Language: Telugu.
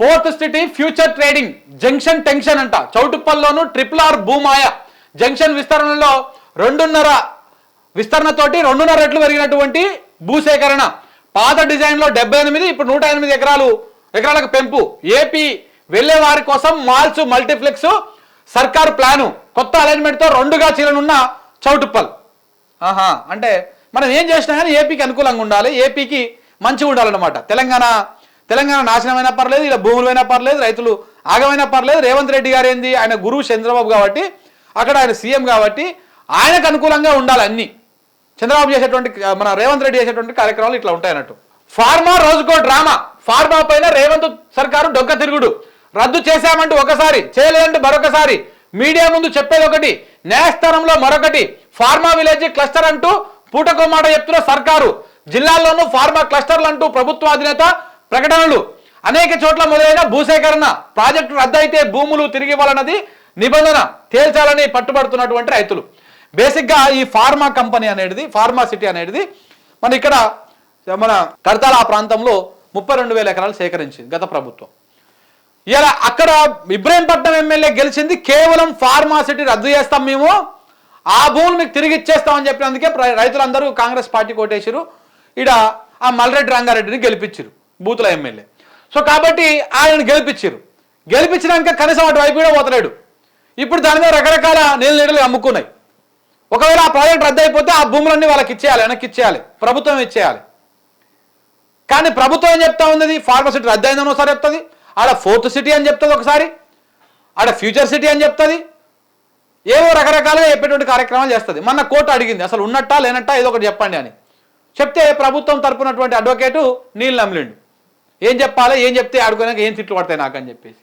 Fourth city future trading junction tension అంట. చౌటుప్పల్లోను ట్రిపుల్ ఆర్ భూమాయ. జంక్షన్ విస్తరణలో రెండున్నర విస్తరణతోటి రెండున్నర రెట్లు పెరిగినటువంటి భూసేకరణ. పాత డిజైన్లో డెబ్బై ఎనిమిది ఇప్పుడు నూట ఎనిమిది ఎకరాలు ఎకరాలకు పెంపు. ఏపీ వెళ్ళే వారి కోసం మాల్స్ మల్టీప్లెక్స్ సర్కార్ ప్లాను. కొత్త అలైన్మెంట్తో రెండుగా చీలనున్న చౌటుప్పల్. ఆహా అంటే మనం ఏం చేసినా కానీ ఏపీకి అనుకూలంగా ఉండాలి. ఏపీకి మంచిగా ఉండాలన్నమాట. తెలంగాణ తెలంగాణ నాశనమైనా పర్లేదు ఇలా భూములైనా పర్లేదు రైతులు ఆగమైనా పర్లేదు. రేవంత్ రెడ్డి గారు ఏంది? ఆయన గురువు చంద్రబాబు కాబట్టి అక్కడ ఆయన సీఎం కాబట్టి ఆయనకు అనుకూలంగా ఉండాలి అన్ని. చంద్రబాబు చేసేటువంటి మన రేవంత్ రెడ్డి చేసేటువంటి కార్యక్రమాలు ఇట్లా ఉంటాయన్నట్టు ఫార్మా రోజుకో డ్రామా. ఫార్మా పైన రేవంత్ సర్కారు డొక్క తిరుగుడు. రద్దు చేశామంటూ ఒకసారి చేయలేదంటే మరొకసారి. మీడియా ముందు చెప్పేది ఒకటి న్యాయస్థానంలో మరొకటి. ఫార్మా విలేజ్ క్లస్టర్ అంటూ పూటకో మాట చెప్తున్న సర్కారు. జిల్లాల్లోనూ ఫార్మా క్లస్టర్లు అంటూ ప్రభుత్వ అధినేత ప్రకటనలు. అనేక చోట్ల మొదలైన భూసేకరణ ప్రాజెక్టు రద్దయితే భూములు తిరిగి ఇవ్వాలన్నది నిబంధన తేల్చాలని పట్టుబడుతున్నటువంటి రైతులు. బేసిక్గా ఈ ఫార్మా కంపెనీ అనేది ఫార్మా సిటీ అనేది మన ఇక్కడ మన కడతాల ఆ ప్రాంతంలో ముప్పై రెండు వేల ఎకరాలు సేకరించింది గత ప్రభుత్వం. ఇలా అక్కడ ఇబ్రహీంపట్నం ఎమ్మెల్యే గెలిచింది కేవలం ఫార్మా సిటీ రద్దు చేస్తాం మేము ఆ భూములు మీకు తిరిగి ఇచ్చేస్తామని చెప్పినందుకే రైతులందరూ కాంగ్రెస్ పార్టీ కొట్టేశారు ఇడ ఆ మల్రెడ్డి రంగారెడ్డిని గెలిపించారు బూతుల ఎమ్మెల్యే. సో కాబట్టి ఆయన గెలిపించారు. గెలిపించినాక కనీసం అటు వైపు కూడా పోతలేడు. ఇప్పుడు దాని మీద రకరకాల నీళ్ళు నీడలు అమ్ముకున్నాయి. ఒకవేళ ఆ ప్రాజెక్ట్ రద్దు అయిపోతే ఆ భూములన్నీ వాళ్ళకి ఇచ్చేయాలి వెనక్కి ఇచ్చేయాలి ప్రభుత్వం ఇచ్చేయాలి. కానీ ప్రభుత్వం ఏం చెప్తా ఉంది ఫార్మసిటీ రద్దు అయిందని ఒకసారి చెప్తుంది. ఆడ ఫోర్త్ సిటీ అని చెప్తుంది ఒకసారి. ఆడ ఫ్యూచర్ సిటీ అని చెప్తుంది. ఏవో రకరకాలుగా చెప్పేటువంటి కార్యక్రమాలు చేస్తుంది. మొన్న కోర్టు అడిగింది అసలు ఉన్నట్టా లేనట్టా ఏదో ఒకటి చెప్పండి అని. చెప్తే ప్రభుత్వం తరపునటువంటి అడ్వకేటు నీళ్ళు నమ్మిలిండు ఏం చెప్పాలి ఏం చెప్తే ఆడుకోనాక ఏం తిట్లు పడతాయి నాకు అని చెప్పేసి.